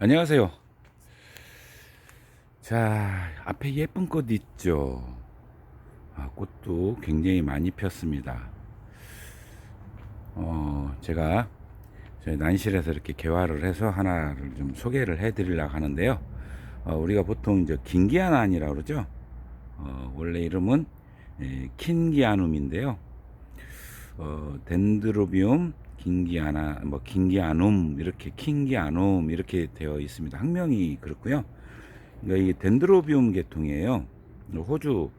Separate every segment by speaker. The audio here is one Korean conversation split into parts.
Speaker 1: 안녕하세요. 자, 앞에 예쁜 꽃 있죠? 아, 꽃도 굉장히 많이 폈습니다. 어, 제가 저희 난실에서 이렇게 개화를 해서 하나를 좀 소개를 해 드리려고 하는데요. 어, 우리가 보통 이제 긴기아난이라고 그러죠? 어, 원래 이름은 예, 킨기아눔인데요. 어, 덴드로비움 긴기아나 뭐 긴기아눔 이렇게 킹기아눔 이렇게 되어 있습니다. 학명이 그렇고요. 그러니까 이게 덴드로비움 계통이에요. 호주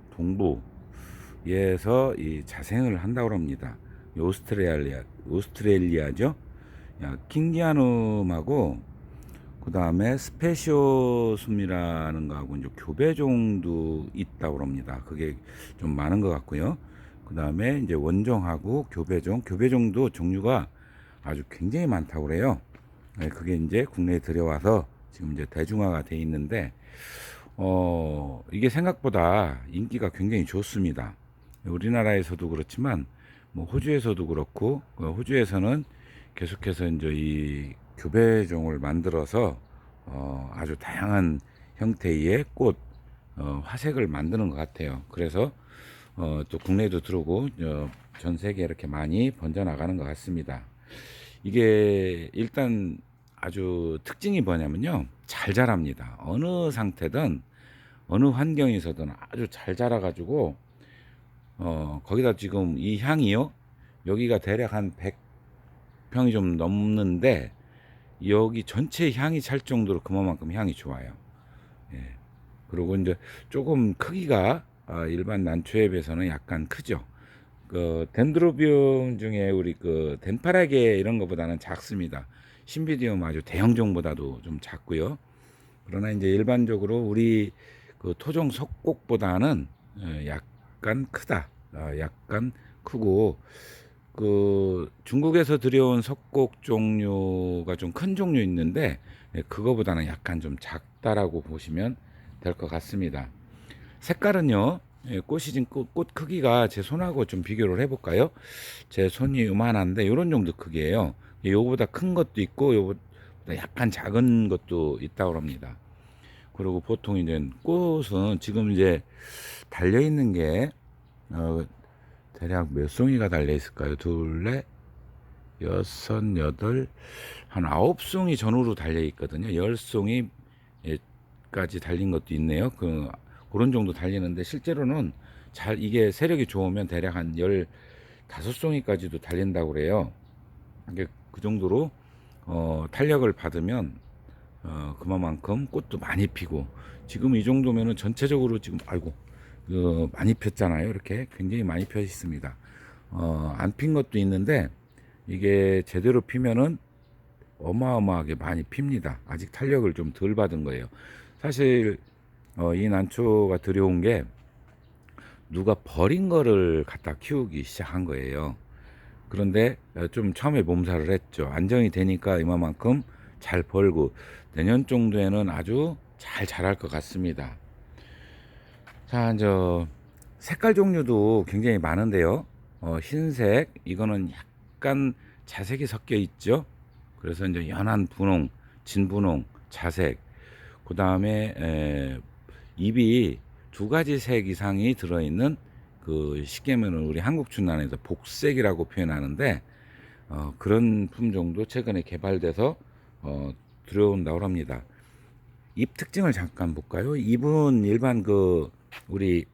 Speaker 1: 동부에서 이 자생을 한다고 합니다. 이 오스트레일리아 오스트레일리아죠. 야, 킹기아눔하고 그 다음에 스페시오숨이라는 거하고 이제 교배종도 있다고 합니다. 그게 좀 많은 것 같고요. 그 다음에 이제 원종하고 교배종, 교배종도 종류가 아주 굉장히 많다고 그래요. 네, 그게 이제 국내에 들여와서 지금 이제 대중화가 돼 있는데, 어, 이게 생각보다 인기가 굉장히 좋습니다. 우리나라에서도 그렇지만, 뭐 호주에서도 그렇고, 그 호주에서는 계속해서 이제 이 교배종을 만들어서 어, 아주 다양한 형태의 꽃, 어, 화색을 만드는 것 같아요. 그래서 어, 또 국내에도 들어오고 어, 전 세계에 이렇게 많이 번져 나가는 것 같습니다. 이게 일단 아주 특징이 뭐냐면요. 잘 자랍니다. 어느 상태든 어느 환경에서든 아주 잘 자라가지고 어, 거기다 지금 이 향이요. 여기가 대략 한 100평이 좀 넘는데 여기 전체 향이 찰 정도로 그만큼 향이 좋아요. 예. 그리고 이제 조금 크기가 아, 일반 난초에 비해서는 약간 크죠. 그 덴드로비움 중에 우리 그 덴파라게 이런 것보다는 작습니다. 신비디움 아주 대형종보다도 좀 작고요. 그러나 이제 일반적으로 우리 그 토종 석곡보다는 예, 약간 크다. 아, 약간 크고 그 중국에서 들여온 석곡 종류가 좀 큰 종류 있는데 예, 그거보다는 약간 좀 작다라고 보시면 될 것 같습니다. 색깔은요, 예, 꽃이 진 꽃, 꽃 크기가 제 손하고 좀 비교를 해볼까요? 제 손이 요만한데 요런 정도 크기예요. 예, 요거보다 큰 것도 있고 요보다 약간 작은 것도 있다고 합니다. 그리고 보통 이제 꽃은 지금 이제 달려 있는 게 어, 대략 몇 송이가 달려 있을까요? 둘, 넷, 여섯, 여덟, 한 아홉 송이 전후로 달려 있거든요. 열 송이까지 달린 것도 있네요. 그 그런 정도 달리는데 실제로는 잘 이게 세력이 좋으면 대략 한열 다섯 송이까지도 달린다고 그래요. 이게 그 정도로 어, 탄력을 받으면 어, 그만큼 꽃도 많이 피고 지금 이 정도면은 전체적으로 지금 아이고 그 많이 폈잖아요. 이렇게 굉장히 많이 펴 있습니다. 어, 안 핀 것도 있는데 이게 제대로 피면은 어마어마하게 많이 핍니다. 아직 탄력을 좀 덜 받은 거예요. 사실 어, 이 난초가 들여온 게 누가 버린 거를 갖다 키우기 시작한 거예요. 그런데 어, 좀 처음에 몸살을 했죠. 안정이 되니까 이만큼 잘 벌고 내년 정도에는 아주 잘 자랄 것 같습니다. 자, 저 색깔 종류도 굉장히 많은데요. 어, 흰색 이거는 약간 자색이 섞여 있죠. 그래서 이제 연한 분홍, 진분홍, 자색. 그 다음에 잎이 두 가지 색 이상이 들어있는 그 쉽게면은 우리 한국 춘난에서 복색이라고 표현하는데 어, 그런 품종도 최근에 개발돼서 어, 들어온다고 합니다. 잎 특징을 잠깐 볼까요? 잎은 일반 그 우리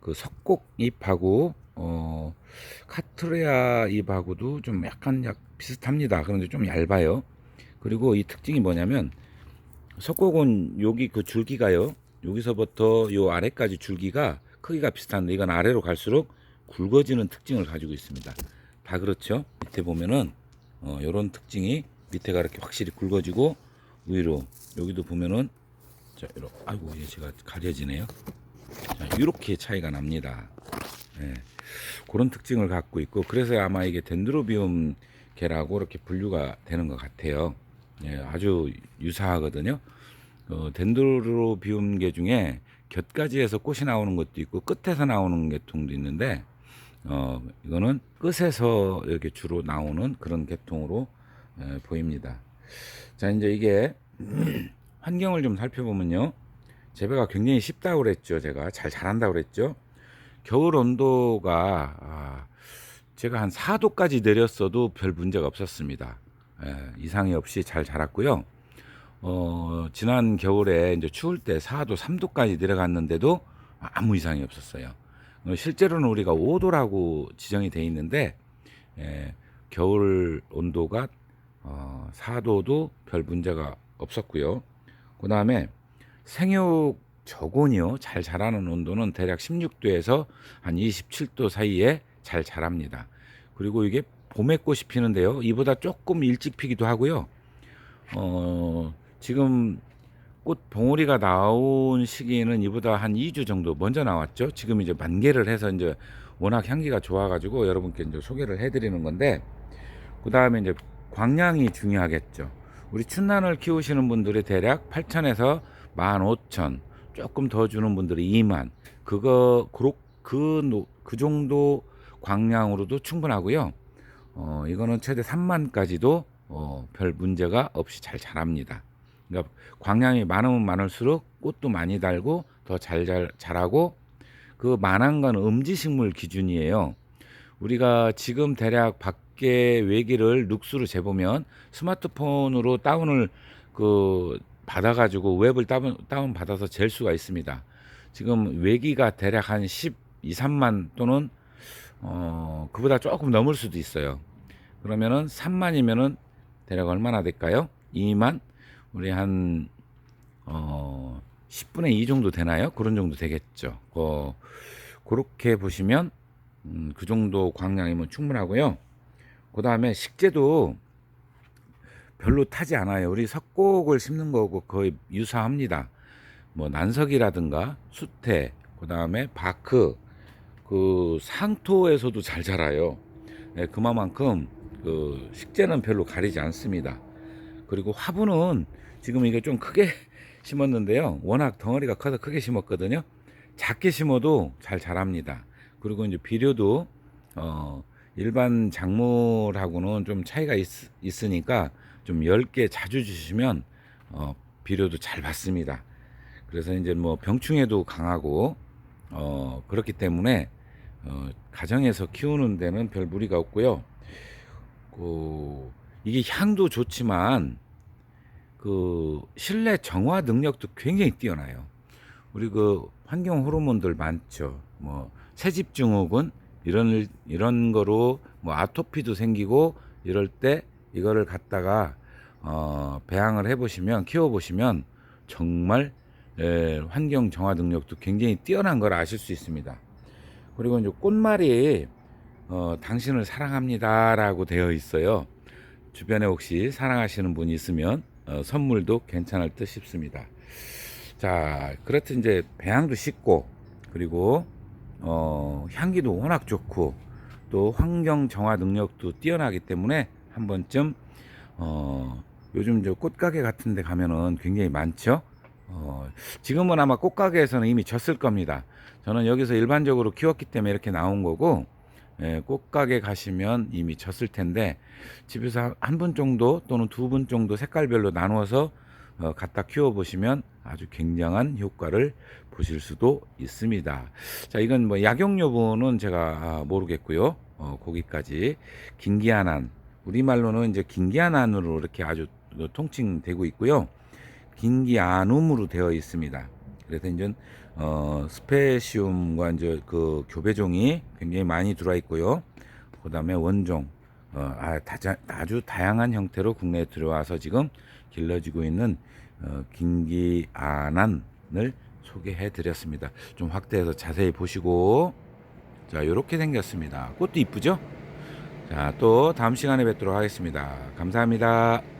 Speaker 1: 그 석곡 잎하고 어 카트레아 잎하고도 좀 약간 약 비슷합니다. 그런데 좀 얇아요. 그리고 이 특징이 뭐냐면 석곡은 여기 그 줄기가요. 여기서부터 요 아래까지 줄기가 크기가 비슷한데 이건 아래로 갈수록 굵어지는 특징을 가지고 있습니다. 다 그렇죠. 밑에 보면은 어, 이런 특징이 밑에가 이렇게 확실히 굵어지고 위로 여기도 보면은 자 이렇게 아이고 얘 제가 가려지네요. 자, 이렇게 차이가 납니다. 예, 그런 특징을 갖고 있고 그래서 아마 이게 덴드로비움 개라고 이렇게 분류가 되는 것 같아요. 예, 아주 유사하거든요. 어, 덴드로비움 개 중에 곁가지에서 꽃이 나오는 것도 있고 끝에서 나오는 계통도 있는데 어, 이거는 끝에서 이렇게 주로 나오는 그런 계통으로 예, 보입니다. 자 이제 이게 환경을 좀 살펴보면요. 재배가 굉장히 쉽다고 그랬죠. 제가 잘 자란다고 그랬죠. 겨울 온도가 아, 제가 한 4도까지 내렸어도 별 문제가 없었습니다. 예, 이상이 없이 잘 자랐고요. 어, 지난 겨울에 이제 추울 때 4도, 3도까지 내려갔는데도 아무 이상이 없었어요. 어, 실제로는 우리가 5도라고 지정이 돼 있는데 예, 겨울 온도가 어, 4도도 별 문제가 없었고요. 그 다음에 생육 저곤이요 잘 자라는 온도는 대략 16도에서 한 27도 사이에 잘 자랍니다. 그리고 이게 봄에 꽃이 피는데요. 이보다 조금 일찍 피기도 하고요. 어, 지금 꽃 봉오리가 나온 시기에는 이보다 한 2주 정도 먼저 나왔죠. 지금 이제 만개를 해서 이제 워낙 향기가 좋아가지고 여러분께 이제 소개를 해드리는 건데, 그 다음에 이제 광량이 중요하겠죠. 우리 춘란을 키우시는 분들이 대략 8천에서 15,000, 조금 더 주는 분들이 2만, 그거, 그, 그, 노- 그 정도 광량으로도 충분하고요. 어, 이거는 최대 3만까지도 어, 별 문제가 없이 잘 자랍니다. 그러니까 광량이 많으면 많을수록 꽃도 많이 달고 더잘 자라고 그 많은 건 음지식물 기준이에요. 우리가 지금 대략 밖에 외기를 눅수로 재보면 스마트폰으로 다운을 그 받아가지고 웹을 다운, 다운 받아서 잴 수가 있습니다. 지금 외기가 대략 한 12, 3만 또는 어, 그보다 조금 넘을 수도 있어요. 그러면은 3만이면은 대략 얼마나 될까요? 2만? 우리 한, 어, 10분의 2 정도 되나요? 그런 정도 되겠죠. 어, 그렇게 보시면, 음, 그 정도 광량이면 충분하고요. 그 다음에 식재도 별로 타지 않아요. 우리 석곡을 심는 거고 거의 유사합니다. 뭐 난석이라든가 수태, 그 다음에 바크, 그 상토에서도 잘 자라요. 네, 그만큼 그 식재는 별로 가리지 않습니다. 그리고 화분은 지금 이게 좀 크게 심었는데요. 워낙 덩어리가 커서 크게 심었거든요. 작게 심어도 잘 자랍니다. 그리고 이제 비료도 어 일반 작물하고는 좀 차이가 있, 있으니까 좀 얇게 자주 주시면 어 비료도 잘 받습니다. 그래서 이제 뭐 병충해도 강하고 어 그렇기 때문에 어 가정에서 키우는 데는 별 무리가 없고요. 그 이게 향도 좋지만 그 실내 정화 능력도 굉장히 뛰어나요. 우리 그 환경 호르몬들 많죠. 뭐 새집 증후군 이런 이런 거로 뭐 아토피도 생기고 이럴 때 이거를 갖다가 어 배양을 해 보시면 키워 보시면 정말 에, 환경 정화 능력도 굉장히 뛰어난 걸 아실 수 있습니다. 그리고 이제 꽃말이 어, 당신을 사랑합니다라고 되어 있어요. 주변에 혹시 사랑하시는 분이 있으면 어, 선물도 괜찮을 듯 싶습니다. 자, 그렇듯 이제 배양도 쉽고 그리고 어, 향기도 워낙 좋고 또 환경 정화 능력도 뛰어나기 때문에 한 번쯤 어, 요즘 저 꽃가게 같은 데 가면은 굉장히 많죠. 어, 지금은 아마 꽃가게에서는 이미 졌을 겁니다. 저는 여기서 일반적으로 키웠기 때문에 이렇게 나온 거고 예, 꽃가게 가시면 이미 졌을 텐데 집에서 한 분 정도 또는 두 분 정도 색깔별로 나누어서 어, 갖다 키워 보시면 아주 굉장한 효과를 보실 수도 있습니다. 자, 이건 뭐 약용 여부는 제가 아, 모르겠고요. 어, 거기까지 긴기한안 우리말로는 이제 긴기한안으로 이렇게 아주 통칭되고 있고요. 긴기안움으로 되어 있습니다. 그래서 이제 어, 스페시움과 이제 그 교배종이 굉장히 많이 들어와 있고요. 그 다음에 원종, 어, 아, 다자, 아주 다양한 형태로 국내에 들어와서 지금 길러지고 있는 어, 긴기안안을 소개해 드렸습니다. 좀 확대해서 자세히 보시고 자 이렇게 생겼습니다. 꽃도 이쁘죠? 자 또 다음 시간에 뵙도록 하겠습니다. 감사합니다.